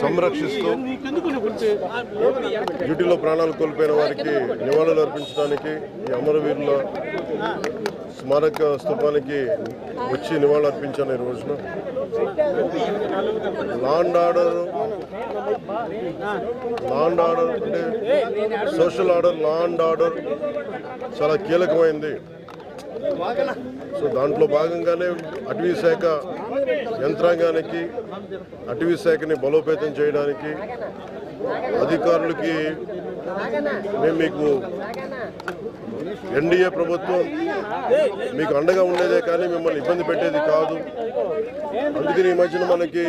సంరక్షిస్తూ డ్యూటీలో ప్రాణాలు కోల్పోయిన వారికి నివాళులు అర్పించడానికి ఈ అమరవీరుల స్మారక స్తూపానికి వచ్చి నివాళులు అర్పించాను ఈ రోజున. లాండ్ ఆర్డర్ లాండ్ ఆర్డర్ అంటే సోషల్ ఆర్డర్ లాండ్ ఆర్డర్ చాలా కీలకమైంది. సో దాంట్లో భాగంగానే అటవీ శాఖ యంత్రాంగానికి అటవీ శాఖని బలోపేతం చేయడానికి అధికారులకి మేము మీకు ఎన్డీఏ ప్రభుత్వం మీకు అండగా ఉండేదే కానీ మిమ్మల్ని ఇబ్బంది పెట్టేది కాదు. అందుకని ఈ మధ్యన మనకి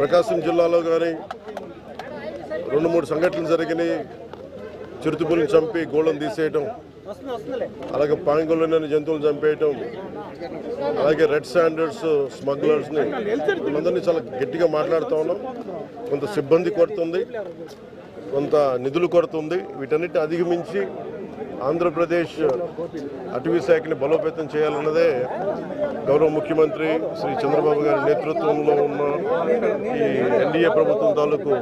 ప్రకాశం జిల్లాలో కానీ రెండు మూడు సంఘటనలు జరిగినాయి. చిరుతుపుల్ని చంపి గోళం తీసేయటం అలాగే పాంగుల్లోని జంతువులు చంపేయటం అలాగే రెడ్ స్టాండర్డ్స్ స్మగ్లర్స్ని వీళ్ళందరినీ చాలా గట్టిగా మాట్లాడుతూ ఉన్నాం. కొంత సిబ్బంది కొరత ఉంది కొంత నిధులు కొరత ఉంది వీటన్నిటిని అధిగమించి ఆంధ్రప్రదేశ్ అటవీ శాఖని బలోపేతం చేయాలన్నదే గౌరవ ముఖ్యమంత్రి శ్రీ చంద్రబాబు గారి నేతృత్వంలో ఉన్న ఈ ఎన్డీఏ ప్రభుత్వం తాలూకు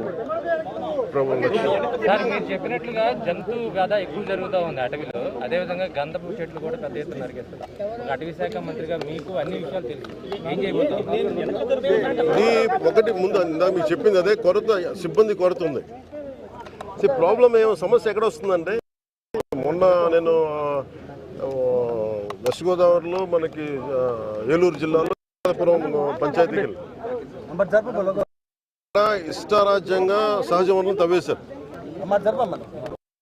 ప్రభు లక్ష్యం. సార్ మీరు చెప్పినట్లుగా జంతు వ్యాధ ఎక్కువ జరుగుతూ ఉంది అటవీలో. అదేవిధంగా గంధపు చెట్లు కూడా పెద్ద ఎత్తున నరికేస్తారు. అటవీ శాఖ మంత్రిగా మీకు అన్ని విషయాలు తెలుసు. ఏం ఒకటి ముందు ఇందాక మీకు చెప్పింది అదే కొరత సిబ్బంది కొరత ఉంది ప్రాబ్లం ఏమో సమస్య ఎక్కడ వస్తుందంటే మొన్న నేను వెస్ట్ గోదావరిలో మనకి ఏలూరు జిల్లాలో పంచాయతీకి ఇష్టారాజ్యంగా సహజ వనరులు తవ్వేశారు.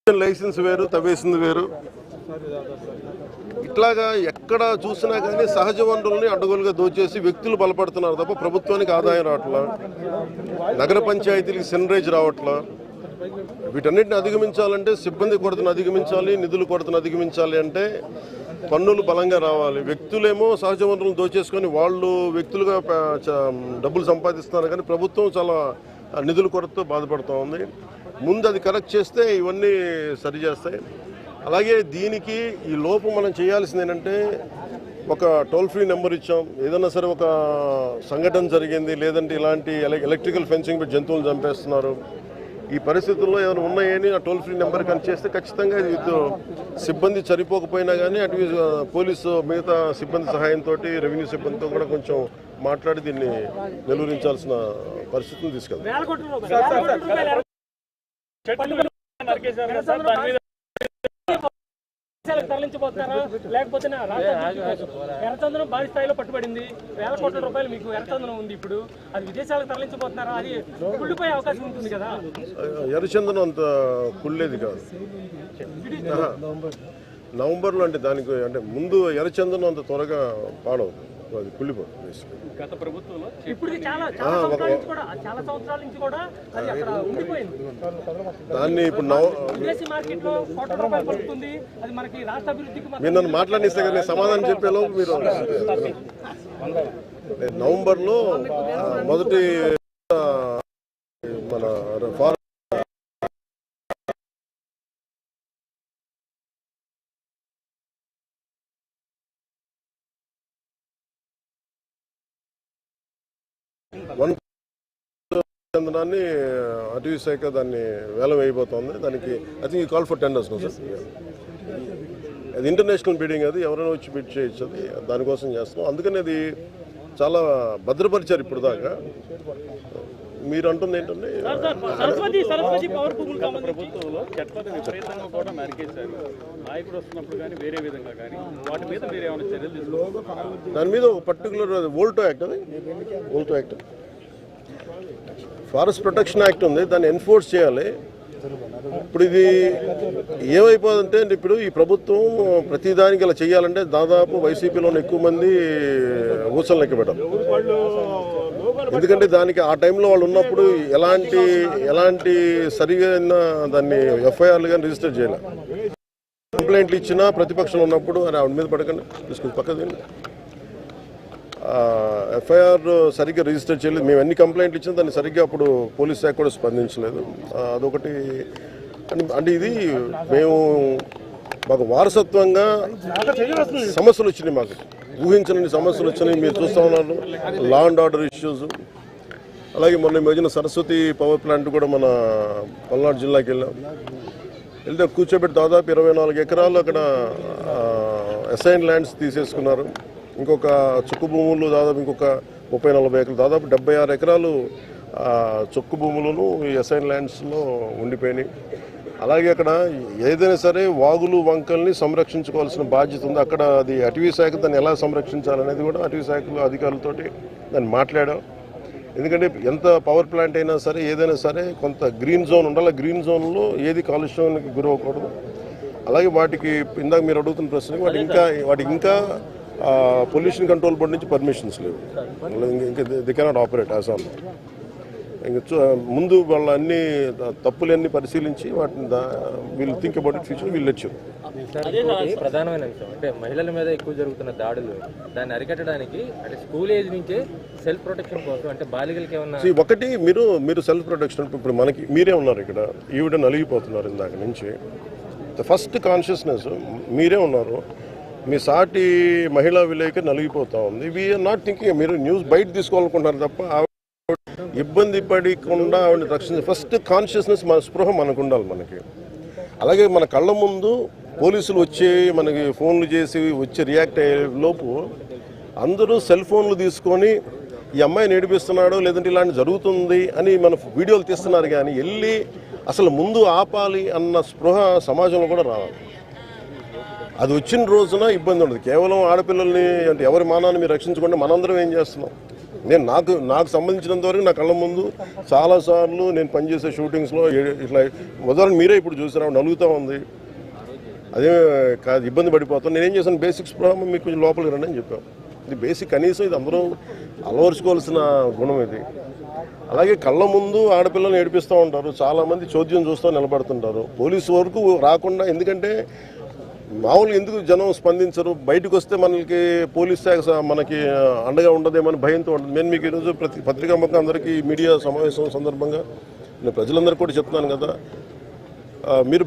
లైసెన్స్ వేరు తవ్వేసింది వేరు. ఇట్లాగా ఎక్కడ చూసినా కానీ సహజ వనరుల్ని అడ్డగోలుగా దోచేసి వ్యక్తులు బలపడుతున్నారు తప్ప ప్రభుత్వానికి ఆదాయం రావట్లా నగర పంచాయతీలకు సెనరేజ్ రావట్లా. వీటన్నిటిని అధిగమించాలంటే సిబ్బంది కొరతను అధిగమించాలి నిధుల కొరతను అధిగమించాలి అంటే పన్నులు బలంగా రావాలి. వ్యక్తులేమో సహజ వనరులను దోచేసుకొని వాళ్ళు వ్యక్తులుగా డబ్బులు సంపాదిస్తున్నారు కానీ ప్రభుత్వం చాలా నిధుల కొరతతో బాధపడుతూ ఉంది. ముందు అది కరెక్ట్ చేస్తే ఇవన్నీ సరిచేస్తాయి. అలాగే దీనికి ఈ లోపు మనం చేయాల్సింది ఏంటంటే ఒక టోల్ ఫ్రీ నెంబర్ ఇచ్చాం. ఏదైనా సరే ఒక సంఘటన జరిగింది లేదంటే ఇలాంటి ఎల- ఎలక్ట్రికల్ ఫెన్సింగ్ పెట్టి జంతువులు చంపేస్తున్నారు. ఈ పరిస్థితుల్లో ఏమైనా ఉన్నాయని ఆ టోల్ ఫ్రీ నెంబర్ కనుక చేస్తే ఖచ్చితంగా ఇది సిబ్బంది సరిపోకపోయినా కానీ అటు పోలీసు మిగతా సిబ్బంది సహాయంతో రెవెన్యూ సిబ్బందితో కూడా కొంచెం మాట్లాడి దీన్ని నిలువరించాల్సిన పరిస్థితిని తీసుకెళ్తాం దేశాలకు తరలించబోతున్నారా? లేకపోతే? ఎర్రచందనం భారీ స్థాయిలో పట్టుబడింది. వేల కోట్ల రూపాయలు మీకు ఎర్రచందనం ఉంది ఇప్పుడు. అది విదేశాలకు తరలించబోతున్నారా? అది కుళ్ళిపోయే అవకాశం ఉంటుంది కదా. ఎర్రచందనం అంత కుళ్ళేది కాదు. నవంబర్లో అంటే దానికి అంటే ముందు ఎర్రచందనం అంత త్వరగా పాడవదు అది కుళ్ళిపోతుంది. గత ప్రభుత్వంలో ఇప్పుడు చాలా చాలా సంవత్సరాల నుంచి కూడా చాలా సంవత్సరాల నుంచి కూడా అది అక్కడ ఉండిపోయింది. దాన్ని ఇప్పుడు నవ విదేశీ మార్కెట్లో కోట్ల రూపాయలు పడుతుంది. అది మనకి రాష్ట్ర అభివృద్ధికి మాత్రం మీరు నన్ను మాట్లాడిస్తే కదా నేను సమాధానం చెప్పేలోపు మీరు నవంబర్లో మొదటి మన ఫార్ చందనాన్ని అటవీ శాఖ దాన్ని వేలం వేయబోతోంది. దానికి I think call for tenders sir అది ఇంటర్నేషనల్ బిడ్డింగ్ అది. ఎవరైనా వచ్చి బిడ్ చేయొచ్చు అది. దానికోసం చేస్తాం అందుకని అది చాలా భద్రపరిచారు ఇప్పుడు దాకా. మీరు అంటుంది ఏంటంటే సరస్వతి సరస్వతి పవర్ భూములు కావాలి ప్రభుత్వంలో చెట్లను విపరీతంగా కూడా నరికేశారు. నాయకుడు వస్తున్నప్పుడు కానీ వేరే విధంగా కానీ వాటి మీద మీరు ఏమైనా చర్యలు తీసుకుంటున్నారా దాని మీద ఒక పర్టికులర్ ఓల్టో యాక్ట్ అది. WALTA act forest protection act ఉంది దాన్ని ఎన్ఫోర్స్ చేయాలి. ఇప్పుడు ఇది ఏమైపోదంటే ఇప్పుడు ఈ ప్రభుత్వం ప్రతిదానికి ఇలా చేయాలంటే దాదాపు వైసీపీలో ఎక్కువ మంది ఊసలు లెక్క ఎందుకంటే దానికి ఆ టైంలో వాళ్ళు ఉన్నప్పుడు ఎలాంటి ఎలాంటి సరిగైన దాన్ని ఎఫ్ఐఆర్లు కానీ రిజిస్టర్ చేయాలి. కంప్లైంట్లు ఇచ్చినా ప్రతిపక్షంలో ఉన్నప్పుడు అని ఆవిడ మీద పడకండి తీసుకుని పక్కదండి ఎఫ్ఐఆర్ సరిగ్గా రిజిస్టర్ చేయలేదు. మేము ఎన్ని కంప్లైంట్లు ఇచ్చినా దాన్ని సరిగ్గా అప్పుడు పోలీస్ శాఖ కూడా స్పందించలేదు. అదొకటి. అని- అంటే ఇది మేము మాకు వారసత్వంగా సమస్యలు వచ్చినాయి మాకు. ఊహించని సమస్యలు వచ్చినాయి. మీరు చూస్తూ ఉన్నారు. లా అండ్ ఆర్డర్ ఇష్యూస్ అలాగే మొన్న ఈ మధ్యన సరస్వతి పవర్ ప్లాంట్ కూడా మన పల్నాడు జిల్లాకి వెళ్ళాం. వెళ్తే కూర్చోబెట్టి దాదాపు ఇరవై నాలుగు ఎకరాలు అక్కడ అసైన్ ల్యాండ్స్ తీసేసుకున్నారు. ఇంకొక చుక్కు భూములు దాదాపు ఇంకొక ముప్పై నలభై ఎకరాలు దాదాపు డెబ్బై ఆరు ఎకరాలు చుక్కు భూములను ఈ అసైన్ ల్యాండ్స్లో ఉండిపోయినాయి. అలాగే అక్కడ ఏదైనా సరే వాగులు వంకల్ని సంరక్షించుకోవాల్సిన బాధ్యత ఉంది. అక్కడ అది అటవీ శాఖ దాన్ని ఎలా సంరక్షించాలనేది కూడా అటవీ శాఖలో అధికారులతోటి దాన్ని మాట్లాడాం. ఎందుకంటే ఎంత పవర్ ప్లాంట్ అయినా సరే ఏదైనా సరే కొంత గ్రీన్ జోన్ ఉండాలి. గ్రీన్ జోన్లో ఏది కాలుష్యానికి గురవకూడదు అలాగే వాటికి ఇందాక మీరు అడుగుతున్న ప్రశ్న వాటి ఇంకా వాటికి ఇంకా పొల్యూషన్ కంట్రోల్ బోర్డు నుంచి పర్మిషన్స్ లేవు. ఇంకా ది కెనాట్ ఆపరేట్ ఆసామ్ ఇంకా చూ- ముందు వాళ్ళ అన్ని తప్పులన్నీ పరిశీలించి వాటిని వీళ్ళు థింక్ అబౌట్ ఇట్ ఫ్యూచర్ వీళ్ళు ఇంకోటి ప్రధానమైన విషయం. అంటే మహిళల మీద ఎక్కువ జరుగుతున్న దాడులు దాన్ని అరికట్టడానికి అంటే స్కూల్ ఏజ్ నుంచే సెల్ఫ్ ప్రొటెక్షన్ కోసం అంటే బాలికలకి ఏమన్నా ఒకటి మీరు మీరు సెల్ఫ్ ప్రొటెక్షన్ ఇప్పుడు మనకి మీరే ఉన్నారు ఇక్కడ. ఈవిడ నలిగిపోతున్నారు ఇందాక నుంచి. ద ఫస్ట్ కాన్షియస్నెస్ మీరే ఉన్నారు. మీ సాటి మహిళా విలేకరి నలిగిపోతా ఉంది. వీఆర్ నాట్ థింకింగ్ మీరు న్యూస్ బయట తీసుకోవాలనుకుంటున్నారు తప్ప ఇబ్బంది పడకుండా ఆవిడని రక్షించ ఫస్ట్ కాన్షియస్నెస్ మన స్పృహ మనకు ఉండాలి మనకి. అలాగే మన కళ్ళ ముందు పోలీసులు వచ్చి మనకి ఫోన్లు చేసి వచ్చి రియాక్ట్ అయ్యే లోపు అందరూ సెల్ ఫోన్లు తీసుకొని ఈ అమ్మాయి ఏడిపిస్తున్నాడు లేదంటే ఇలాంటి జరుగుతుంది అని మన వీడియోలు తీస్తున్నారు కానీ వెళ్ళి అసలు ముందు ఆపాలి అన్న స్పృహ సమాజంలో కూడా రావాలి. అది వచ్చిన రోజున ఇబ్బంది ఉండదు. కేవలం ఆడపిల్లల్ని అంటే ఎవరి మానాన్ని మీరు రక్షించుకుంటే మనందరం ఏం చేస్తున్నాం? నేను నాకు నాకు సంబంధించినంత వరకు నా కళ్ళ ముందు చాలాసార్లు నేను పనిచేసే షూటింగ్స్లో ఇట్లా ఉదాహరణ మీరే ఇప్పుడు చూసారా? నలుగుతూ ఉంది. అదే కాదు ఇబ్బంది పడిపోతాను నేనేం చేశాను? బేసిక్స్ ప్రాబ్లం మీకు కొంచెం లోపలికి రండి అని చెప్పాను ఇది బేసిక్ కనీసం ఇది అందరూ అలవరుచుకోవాల్సిన గుణం ఇది. అలాగే కళ్ళ ముందు ఆడపిల్లల్ని ఏడిపిస్తూ ఉంటారు. చాలామంది చోద్యం చూస్తూ నిలబడుతుంటారు. పోలీసు వరకు రాకుండా ఎందుకంటే మామూలుగా ఎందుకు జనం స్పందించరు? బయటకు వస్తే మనకి పోలీస్ శాఖ మనకి అండగా ఉండదేమని భయంతో ఉంటుంది. నేను మీకు ఈరోజు ప్రతి పత్రికా ముఖం అందరికీ మీడియా సమావేశం సందర్భంగా నేను ప్రజలందరికీ కూడా చెప్తున్నాను కదా. మీరు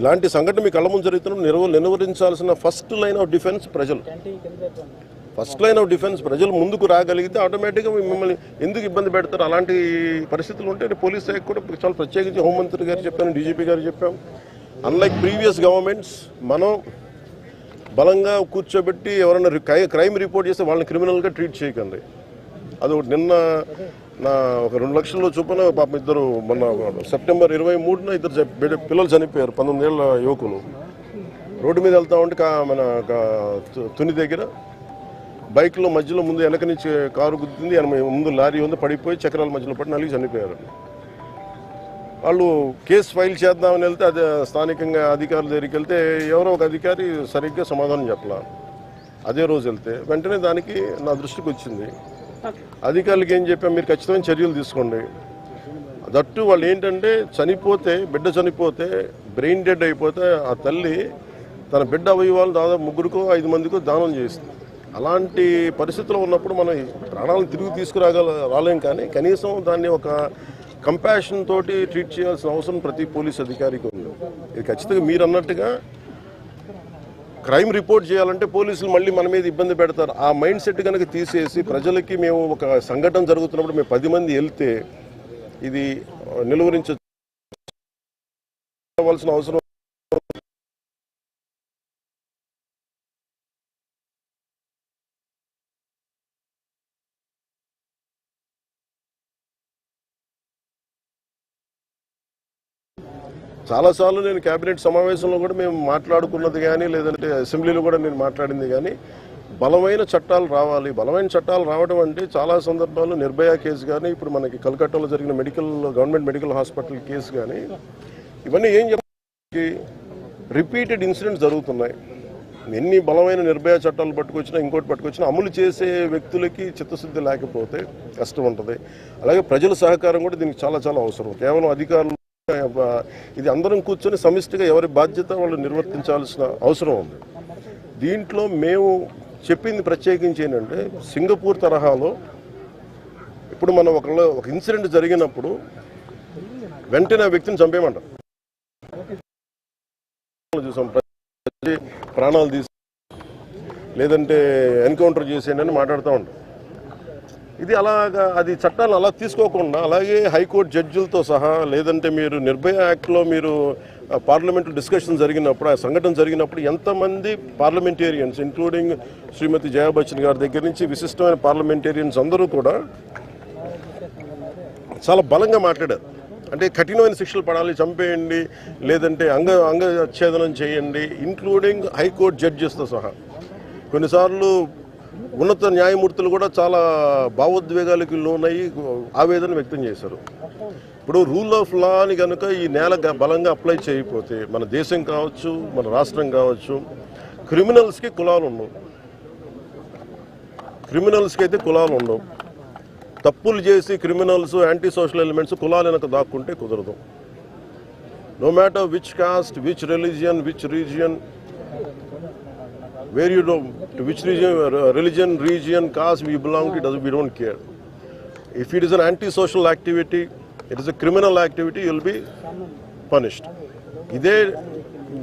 ఇలాంటి సంఘటన మీ కళ్ళ ముందు జరుగుతున్నప్పుడు నిర్వ నిర్వహించాల్సిన ఫస్ట్ లైన్ ఆఫ్ డిఫెన్స్ ప్రజలు. ఫస్ట్ లైన్ ఆఫ్ డిఫెన్స్ ప్రజలు ముందుకు రాగలిగితే ఆటోమేటిక్గా మిమ్మల్ని ఎందుకు ఇబ్బంది పెడతారు? అలాంటి పరిస్థితులు ఉంటే పోలీస్ శాఖ కూడా చాలా ప్రత్యేకించి హోంమంత్రి గారు చెప్పాను డీజీపీ గారు చెప్పాం. అన్లైక్ ప్రీవియస్ గవర్నమెంట్స్ మనం బలంగా కూర్చోబెట్టి ఎవరైనా రి- క్రైమ్ రిపోర్ట్ చేస్తే వాళ్ళని క్రిమినల్గా ట్రీట్ చేయకండి. అది ఒకటి నిన్న నా ఒక రెండు లక్షల్లో చొప్పున పాపం ఇద్దరు మొన్న సెప్టెంబర్ ఇరవై మూడున ఇద్దరు పిల్లలు చనిపోయారు పంతొమ్మిది ఏళ్ళ యువకులు. రోడ్డు మీద వెళ్తా ఉంటే మన తుని దగ్గర బైక్లో మధ్యలో ముందు వెనక నుంచి కారు గుద్దింది ముందు లారీ ఉంది పడిపోయి చక్రాల మధ్యలో పడి నలిగి చనిపోయారు. వాళ్ళు కేసు ఫైల్ చేద్దామని వెళ్తే అది స్థానికంగా అధికారుల దగ్గరికి వెళ్తే ఎవరో ఒక అధికారి సరిగ్గా సమాధానం చెప్పలా. అదే రోజు వెళ్తే వెంటనే దానికి నా దృష్టికి వచ్చింది. అధికారులకు ఏం చెప్పాం? మీరు ఖచ్చితమైన చర్యలు తీసుకోండి. దట్టు వాళ్ళు ఏంటంటే చనిపోతే బిడ్డ చనిపోతే బ్రెయిన్ డెడ్ అయిపోతే ఆ తల్లి తన బిడ్డ అవయవాలు దాదాపు ముగ్గురికో ఐదు మందికో దానం చేస్తుంది అలాంటి పరిస్థితుల్లో ఉన్నప్పుడు మనం ప్రాణాలను తిరిగి తీసుకురాగల రాలేం కానీ కనీసం దాన్ని ఒక కంపాషన్ తోటి ట్రీట్ చేయాల్సిన అవసరం ప్రతి పోలీస్ అధికారికి ఉంది. ఇది ఖచ్చితంగా మీరు అన్నట్టుగా క్రైమ్ రిపోర్ట్ చేయాలంటే పోలీసులు మళ్ళీ మన మీద ఇబ్బంది పెడతారు. ఆ మైండ్ సెట్ కనుక తీసేసి ప్రజలకి మేము ఒక సంఘటన జరుగుతున్నప్పుడు మేము పది మంది వెళ్తే ఇది నిలువరించవలసిన అవసరం చాలాసార్లు నేను కేబినెట్ సమావేశంలో కూడా మేము మాట్లాడుకున్నది కానీ లేదంటే అసెంబ్లీలో కూడా నేను మాట్లాడింది కానీ బలమైన చట్టాలు రావాలి. బలమైన చట్టాలు రావడం అంటే చాలా సందర్భాల్లో నిర్భయ కేసు కానీ ఇప్పుడు మనకి కలకట్టాలో జరిగిన medical government medical hospital case కానీ ఇవన్నీ ఏం చెప్పి రిపీటెడ్ ఇన్సిడెంట్స్ జరుగుతున్నాయి. ఎన్ని బలమైన నిర్భయ చట్టాలు పట్టుకొచ్చినా ఇంకోటి పట్టుకొచ్చినా అమలు చేసే వ్యక్తులకి చిత్తశుద్ధి లేకపోతే కష్టం ఉంటుంది. అలాగే ప్రజల సహకారం కూడా దీనికి చాలా చాలా అవసరం. కేవలం అధికారులు ఇది అందరం కూర్చొని సమిష్టిగా ఎవరి బాధ్యత వాళ్ళు నిర్వర్తించాల్సిన అవసరం ఉంది. దీంట్లో మేము చెప్పింది ప్రత్యేకించి ఏంటంటే సింగపూర్ తరహాలో ఇప్పుడు మనం ఒకళ్ళు ఒక ఇన్సిడెంట్ జరిగినప్పుడు వెంటనే ఆ వ్యక్తిని చంపేయమంటారు. చూసాం ప్రాణాలు తీసి లేదంటే ఎన్కౌంటర్ చేసేయండి అని మాట్లాడుతూ ఉంటాం. ఇది అలాగా అది చట్టాలు అలా తీసుకోకుండా అలాగే హైకోర్టు జడ్జిలతో సహా లేదంటే మీరు నిర్భయ యాక్ట్లో మీరు పార్లమెంట్ డిస్కషన్ జరిగినప్పుడు ఆ సంఘటన జరిగినప్పుడు ఎంతమంది పార్లమెంటేరియన్స్ ఇంక్లూడింగ్ శ్రీమతి జయా బచ్చన్ గారి దగ్గర నుంచి విశిష్టమైన పార్లమెంటేరియన్స్ అందరూ కూడా చాలా బలంగా మాట్లాడారు. అంటే కఠినమైన శిక్షలు పడాలి చంపేయండి లేదంటే అంగ అంగఛేదనం చేయండి ఇంక్లూడింగ్ హైకోర్టు జడ్జెస్తో సహా. కొన్నిసార్లు ఉన్నత న్యాయమూర్తులు కూడా చాలా భావోద్వేగాలకు లోనయ్యి ఆవేదన వ్యక్తం చేశారు. ఇప్పుడు రూల్ ఆఫ్ లా అని కనుక ఈ నేల గ- బలంగా అప్లై చేయకపోతే మన దేశం కావచ్చు మన రాష్ట్రం కావచ్చు క్రిమినల్స్కి కులాలు ఉండవు. క్రిమినల్స్కి అయితే కులాలు ఉండవు. తప్పులు చేసి క్రిమినల్స్ యాంటీ సోషల్ ఎలిమెంట్స్ కులాలు వెనక దాక్కుంటే కుదరదు. No matter which caste which religion which region where you do which region religion region caste we belong to does we don't care if it is an anti social activity it is a criminal activity will be punished ఇదే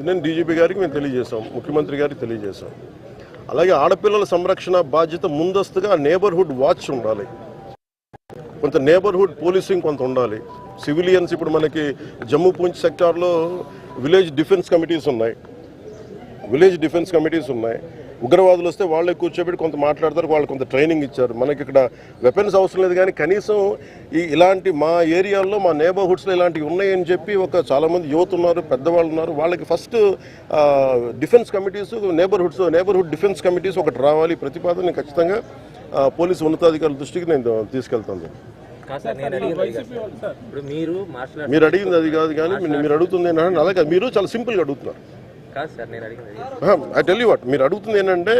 నేను DGP గారికి మేము తెలియజేశాం ముఖ్యమంత్రి గారికి తెలియజేశాం. అలాగే ఆడపిల్లల సంరక్షణ బాధ్యత ముందస్తుగా నేబర్హుడ్ వాచ్ ఉండాలి. కొంత నేబర్హుడ్ పోలీసింగ్ కొంత ఉండాలి. సివిలియన్స్ ఇప్పుడు మనకి జమ్మూ పూంచ్ సెక్టార్లో విలేజ్ డిఫెన్స్ కమిటీస్ ఉన్నాయి. విలేజ్ డిఫెన్స్ కమిటీస్ ఉన్నాయి. ఉగ్రవాదులు వస్తే వాళ్ళే కూర్చోబెట్టి కొంత మాట్లాడతారు వాళ్ళు కొంత ట్రైనింగ్ ఇచ్చారు. మనకి ఇక్కడ వెపన్స్ అవసరం లేదు కానీ కనీసం ఈ ఇలాంటి మా ఏరియాల్లో మా నేబర్హుడ్స్లో ఇలాంటివి ఉన్నాయని చెప్పి ఒక చాలామంది యువత ఉన్నారు పెద్దవాళ్ళు ఉన్నారు. వాళ్ళకి first defence committees neighbourhoods neighbourhood defence committees ఒకటి రావాలి. ప్రతిపాదన ఖచ్చితంగా పోలీసు ఉన్నతాధికారుల దృష్టికి నేను తీసుకెళ్తాను. మీరు అడిగింది అది కాదు కానీ మీరు- అడుగుతుంది అలాగే మీరు చాలా సింపుల్గా అడుగుతున్నారు. ఐ టెల్ యూ వాట్ మీరు అడుగుతుంది ఏంటంటే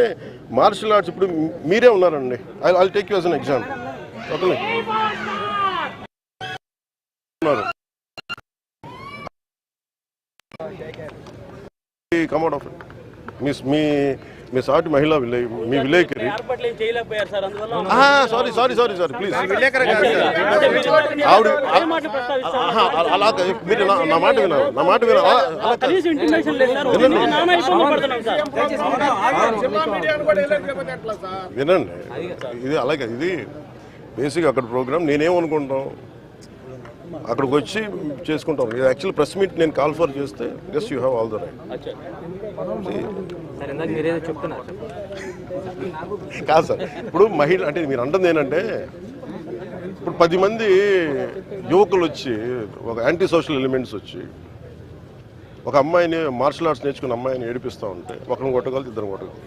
మార్షల్ ఆర్ట్స్ ఇప్పుడు మీరే ఉన్నారండి. I I take you as an example okay ఉన్నారు. కమౌట్ ఆఫ్ మీ మీ సాటి మహిళా విలేజ్ మీ విలేకరి. ఏర్పాట్లు ఏం చేయలేకపోయారు సార్ అందువల్ల sorry sorry sorry sorry. Please ఆవిడ అలా. మీరు నా నా మాట వినాలి నా మాట వినాలి. వినండి. ఇది అలాగే ఇది బేసిక్ అక్కడ ప్రోగ్రామ్. నేనేమనుకుంటాం? అక్కడికి వచ్చి చేసుకుంటాం. యాక్చువల్ ప్రెస్ మీట్ నేను కాల్ ఫర్ చేస్తే just you have all the right కాదు సార్ ఇప్పుడు మహిళ అంటే మీరు అంటుంది ఏంటంటే ఇప్పుడు పది మంది యువకులు వచ్చి ఒక యాంటీ సోషల్ ఎలిమెంట్స్ వచ్చి ఒక అమ్మాయిని మార్షల్ ఆర్ట్స్ నేర్చుకున్న అమ్మాయిని ఏడిపిస్తూ ఉంటే ఒకరిని కొట్టగలదు ఇద్దరు కొట్టగలదు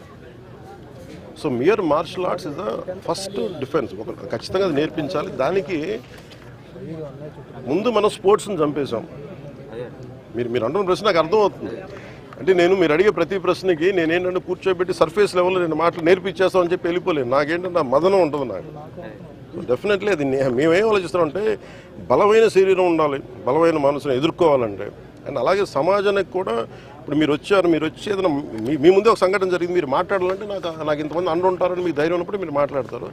so mere martial arts is the first defence ఒక ఖచ్చితంగా అది నేర్పించాలి. దానికి ముందు మనం స్పోర్ట్స్ని చంపేశాం. మీరు మీరు అంటున్న ప్రశ్న నాకు అర్థమవుతుంది. అంటే నేను మీరు అడిగే ప్రతి ప్రశ్నకి నేనేంటంటే కూర్చోబెట్టి సర్ఫేస్ లెవెల్లో నేను మాటలు నేర్పించేస్తామని చెప్పి వెళ్ళిపోలేను. నాకేంటంటే నా మదనం ఉంటుంది నాకు. డెఫినెట్లీ అది మేమేం ఆలోచిస్తామంటే బలమైన శరీరం ఉండాలి బలమైన మనసును ఎదుర్కోవాలంటే. అండ్ అలాగే సమాజానికి కూడా ఇప్పుడు మీరు వచ్చారు మీరు వచ్చి ఏదైనా మీ మీ ముందే ఒక సంఘటన జరిగింది మీరు మాట్లాడాలంటే నాకు నాకు ఇంతమంది అండ ఉంటారని మీకు ధైర్యం ఉన్నప్పుడు మీరు మాట్లాడతారు.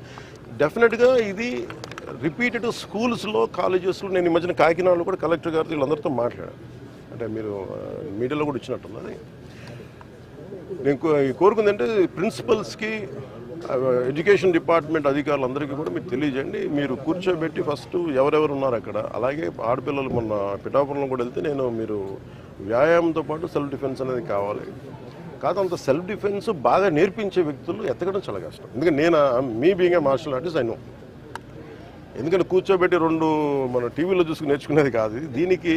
డెఫినెట్గా ఇది రిపీటెడ్ స్కూల్స్లో కాలేజెస్లో నేను ఈ మధ్యన కాకినాడలో కూడా కలెక్టర్ గారితో వీళ్ళందరితో మాట్లాడాను. అంటే మీరు మీడియాలో కూడా ఇచ్చినట్టున్నది. నేను కోరుకుంది అంటే ప్రిన్సిపల్స్కి ఎడ్యుకేషన్ డిపార్ట్మెంట్ అధికారులందరికీ కూడా మీరు తెలియజేయండి. మీరు కూర్చోబెట్టి ఫస్ట్ ఎవరెవరు ఉన్నారు అక్కడ అలాగే ఆడపిల్లలు మొన్న పిఠాపురంలో కూడా వెళ్తే నేను మీరు వ్యాయామంతో పాటు సెల్ఫ్ డిఫెన్స్ అనేది కావాలి. కాదు అంత సెల్ఫ్ డిఫెన్స్ బాగా నేర్పించే వ్యక్తులు ఎత్తకడం చాలా కష్టం. ఎందుకంటే నేను మీ బీయింగ్ ఏ మార్షల్ ఆర్టిస్ట్ అయినా ఎందుకంటే కూర్చోబెట్టి రెండు మన టీవీలో చూసుకుని నేర్చుకునేది కాదు. దీనికి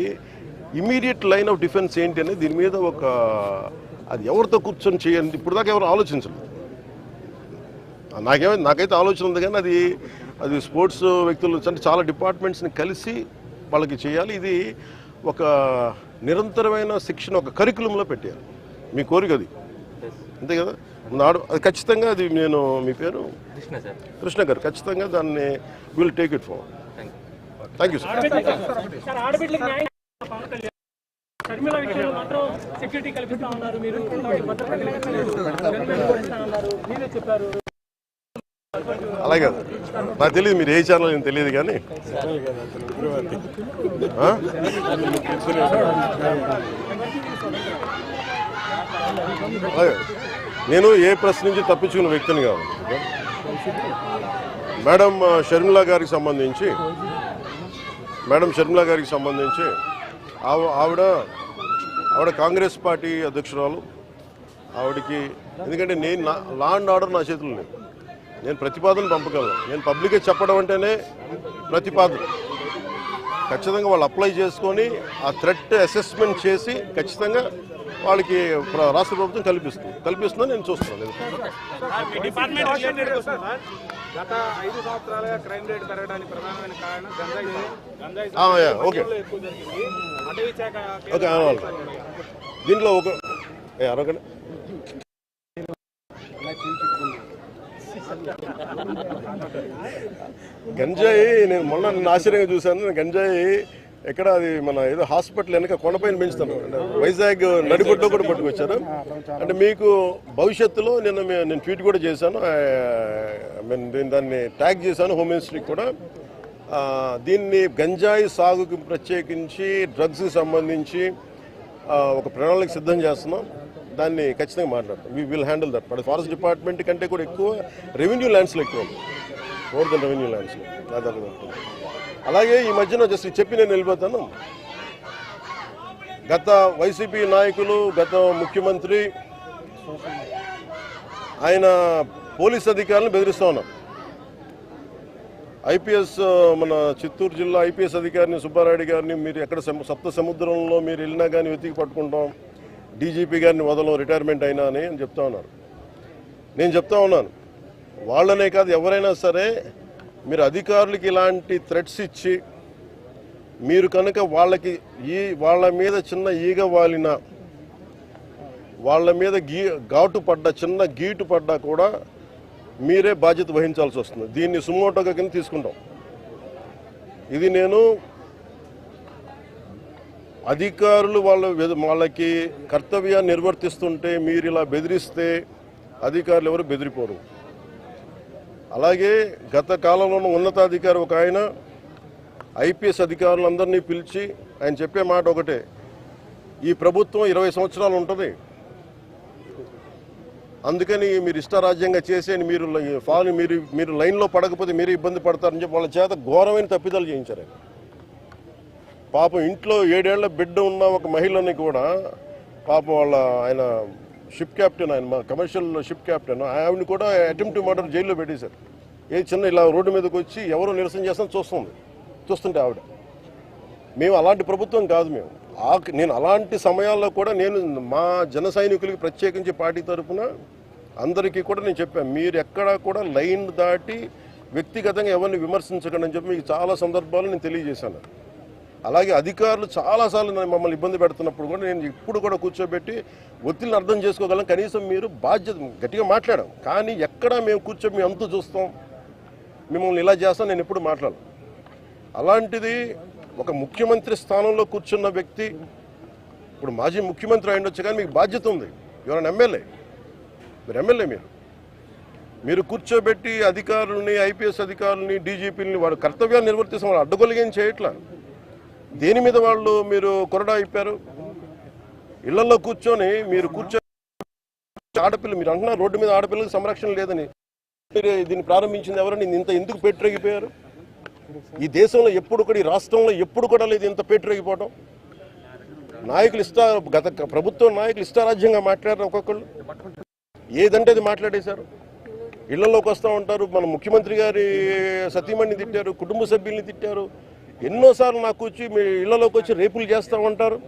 ఇమీడియట్ లైన్ ఆఫ్ డిఫెన్స్ ఏంటి అనేది దీని మీద ఒక అది ఎవరితో కూర్చొని చేయండి ఇప్పుడు దాకా ఎవరు ఆలోచించలేదు. నాకేమో నాకైతే ఆలోచన ఉంది కానీ అది అది స్పోర్ట్స్ వ్యక్తులు అంటే చాలా డిపార్ట్మెంట్స్ని కలిసి వాళ్ళకి చేయాలి. ఇది ఒక నిరంతరమైన శిక్షణ ఒక కరికులంలో పెట్టాలి మీ కోరిక అది. అంతే కదా? నాడు అది ఖచ్చితంగా అది నేను మీ పేరు? కృష్ణ సార్. కృష్ణ గారు ఖచ్చితంగా దాన్ని will take it far thank you sir Sharmila విషయంలో మాత్రం సెక్యూరిటీ కల్పిస్తా ఉన్నారు మీరు. మీరే చెప్పారు. అలాగే నాకు తెలియదు మీరు ఏ ఛానల్ నేను తెలియదు కానీ. ఆ? అలాగే. నేను ఏ ప్రశ్న నుంచి తప్పించుకున్న వ్యక్తిని కాదు. మేడం ఆ, షర్మిల గారికి సంబంధించి మేడం షర్మిల గారికి సంబంధించి ఆవిడ ఆవిడ కాంగ్రెస్ పార్టీ అధ్యక్షురాలు. ఆవిడకి ఎందుకంటే నేను నా లా అండ్ ఆర్డర్ నా చేతులు నేను ప్రతిపాదన పంపగలను. నేను పబ్లిక్గా చెప్పడం అంటేనే ప్రతిపాదన. ఖచ్చితంగా వాళ్ళు అప్లై చేసుకొని ఆ థ్రెట్ అసెస్మెంట్ చేసి ఖచ్చితంగా వాళ్ళకి రాష్ట్ర ప్రభుత్వం కల్పిస్తుంది. కల్పిస్తుందని నేను చూస్తున్నాను. గత ఐదు సంవత్సరాలుగా క్రైమ్ రేట్ పెరగడానికి ప్రధానమైన కారణం గంజాయి సాగు. గంజాయి ఆ, యా, సాగు ఓకే. దీంట్లో ఒక గంజాయి నేను మొన్న నిన్న ఆశ్చర్యంగా చూశాను. నేను గంజాయి ఎక్కడ అది మన ఏదో హాస్పిటల్ వెనక కొండపైన పెంచుతాను అంటే వైజాగ్ నడిబొడ్డు కూడా పట్టుకొచ్చారు. అంటే మీకు భవిష్యత్తులో నిన్న మే- నేను ట్వీట్ కూడా చేశాను. నేను దాన్ని ట్యాగ్ చేశాను హోమ్ మినిస్ట్రీకి కూడా. దీన్ని గంజాయి సాగుకి ప్రత్యేకించి డ్రగ్స్కి సంబంధించి ఒక ప్రణాళిక సిద్ధం చేస్తున్నాం. దాన్ని ఖచ్చితంగా మాట్లాడతాం. We will handle that but forest department కంటే కూడా ఎక్కువ రెవెన్యూ ల్యాండ్స్లో ఎక్కువ ఉంది. మోర్ దెన్ రెవెన్యూ ల్యాండ్స్లో దాదాపు అలాగే ఈ మధ్యన జస్ట్ చెప్పి నేను వెళ్ళిపోతాను. గత వైసీపీ నాయకులు గత ముఖ్యమంత్రి ఆయన పోలీస్ అధికారులను బెదిరిస్తూ ఉన్నారు. ఐపీఎస్ మన చిత్తూరు జిల్లా ఐపీఎస్ అధికారిని సుబ్బారాయుడు గారిని మీరు ఎక్కడ సప్త సముద్రంలో మీరు వెళ్ళినా కానీ వెతికి పట్టుకుంటాం. డీజీపీ గారిని వదలం రిటైర్మెంట్ అయినా అని చెప్తా ఉన్నారు. నేను చెప్తా ఉన్నాను. వాళ్ళనే కాదు ఎవరైనా సరే మీరు అధికారులకి ఇలాంటి థ్రెట్స్ ఇచ్చి మీరు కనుక వాళ్ళకి ఈ వాళ్ళ మీద చిన్న ఈగ వాలిన వాళ్ళ మీద గీ ఘాటు పడ్డ చిన్న గీటు పడ్డా కూడా మీరే బాధ్యత వహించాల్సి వస్తుంది. దీన్ని సుమోటోగా కింద తీసుకుంటాం. ఇది నేను అధికారులు వాళ్ళ వాళ్ళకి కర్తవ్యాన్ని నిర్వర్తిస్తుంటే మీరు ఇలా బెదిరిస్తే అధికారులు ఎవరు బెదిరిపోరు. అలాగే గత కాలంలో ఉన్న ఉన్నతాధికారి ఒక ఆయన ఐపీఎస్ అధికారులందరినీ పిలిచి ఆయన చెప్పే మాట ఒకటే ఈ ప్రభుత్వం ఇరవై సంవత్సరాలు ఉంటుంది. అందుకని మీరు ఇష్టారాజ్యంగా చేసేని మీరు ఫాలో మీరు మీరు లైన్లో పడకపోతే మీరు ఇబ్బంది పడతారని చెప్పి వాళ్ళ చేత ఘోరమైన తప్పిదాలు చేయించారు పాపం ఇంట్లో ఏడేళ్ళ బిడ్డ ఉన్న ఒక మహిళని కూడా పాపం వాళ్ళ ఆయన షిప్ క్యాప్టెన్ ఆయన మా కమర్షియల్ షిప్ క్యాప్టెన్ ఆవిడని కూడా అటెంప్ట్ మర్డర్ జైల్లో పెట్టేశారు. ఏ చిన్న ఇలా రోడ్డు మీదకి వచ్చి ఎవరు నిరసన చేస్తాను చూస్తుంది. చూస్తుంటే ఆవిడ. మేము అలాంటి ప్రభుత్వం కాదు మేము. ఆ నేను అలాంటి సమయాల్లో కూడా నేను మా జన సైనికులకి ప్రత్యేకించి పార్టీ తరఫున అందరికీ కూడా నేను చెప్పాను. మీరు ఎక్కడా కూడా లైన్ దాటి వ్యక్తిగతంగా ఎవరిని విమర్శించకండి అని చెప్పి మీకు చాలా సందర్భాలు నేను తెలియజేశాను. అలాగే అధికారులు చాలాసార్లు మమ్మల్ని ఇబ్బంది పెడుతున్నప్పుడు కూడా నేను ఇప్పుడు కూడా కూర్చోబెట్టి ఒత్తిడిని అర్థం చేసుకోగలం. కనీసం మీరు బాధ్యత గట్టిగా మాట్లాడాం కానీ ఎక్కడా మేము కూర్చొని మేము అంతు చూస్తాం. మిమ్మల్ని ఇలా చేస్తాం నేను ఎప్పుడు మాట్లాడను. అలాంటిది ఒక ముఖ్యమంత్రి స్థానంలో కూర్చున్న వ్యక్తి ఇప్పుడు మాజీ ముఖ్యమంత్రి అయిండొచ్చు కానీ మీకు బాధ్యత ఉంది. ఎవరైనా ఎమ్మెల్యే మీరు ఎమ్మెల్యే మీరు. మీరు కూర్చోబెట్టి అధికారులని ఐపీఎస్ అధికారుల్ని డీజీపీలని వాడు కర్తవ్యాన్ని నిర్వర్తిస్తాం. వాళ్ళు అడ్డగొలిగేం చేయట్లా? దేని మీద వాళ్ళు మీరు కొరడా అయిపోయారు? ఇళ్ళలో కూర్చొని మీరు కూర్చొని ఆడపిల్ల మీరు అంటున్నారు రోడ్డు మీద ఆడపిల్లలకు సంరక్షణ లేదని. మీరు దీన్ని ప్రారంభించింది ఎవరని ఇంత ఎందుకు పెట్టిరగిపోయారు ఈ దేశంలో ఎప్పుడు కూడా ఈ రాష్ట్రంలో ఎప్పుడు కూడా లేదు ఇంత పెట్టిరగిపోవడం నాయకులు ఇష్టా గత ప్రభుత్వం నాయకులు ఇష్టారాజ్యంగా మాట్లాడారు ఒక్కొక్కళ్ళు. ఏదంటే అది మాట్లాడేశారు. ఇళ్ళలోకి వస్తూ ఉంటారు. మన ముఖ్యమంత్రి గారి సతీమణిని తిట్టారు కుటుంబ సభ్యుల్ని తిట్టారు. ఎన్నోసార్లు నాకు వచ్చి మీ ఇళ్ళలోకి వచ్చి రేపులు చేస్తూ ఉంటారు.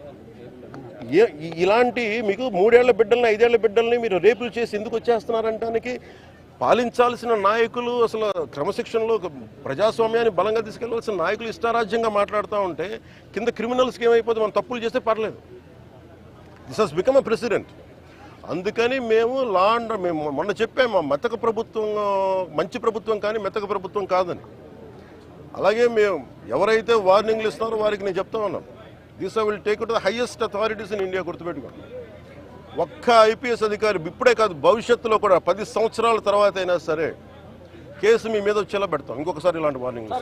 ఏ- ఇలాంటి మీకు మూడేళ్ళ బిడ్డల్ని ఐదేళ్ళ బిడ్డల్ని మీరు రేపులు చేసి ఎందుకు వచ్చేస్తున్నారంటానికి పాలించాల్సిన నాయకులు అసలు క్రమశిక్షణలో ప్రజాస్వామ్యాన్ని బలంగా తీసుకెళ్ళాల్సిన నాయకులు ఇష్టారాజ్యంగా మాట్లాడుతూ ఉంటే కింద క్రిమినల్స్కి ఏమైపోతే మనం తప్పులు చేస్తే పర్లేదు. This has become a president అందుకని మేము లా అండ్ మేము మొన్న చెప్పాము మెతక ప్రభుత్వం మంచి ప్రభుత్వం కానీ మెతక ప్రభుత్వం కాదని. అలాగే మేము ఎవరైతే వార్నింగ్లు ఇస్తున్నారో వారికి నేను చెప్తా ఉన్నాను. This will take to the highest authorities in India గుర్తుపెట్టుకోండి. ఒక్క ఐపీఎస్ అధికారి ఇప్పుడే కాదు భవిష్యత్తులో కూడా పది సంవత్సరాల తర్వాత అయినా సరే కేసు మీ మీద వచ్చేలా పెడతాం. ఇంకొకసారి ఇలాంటి వార్నింగ్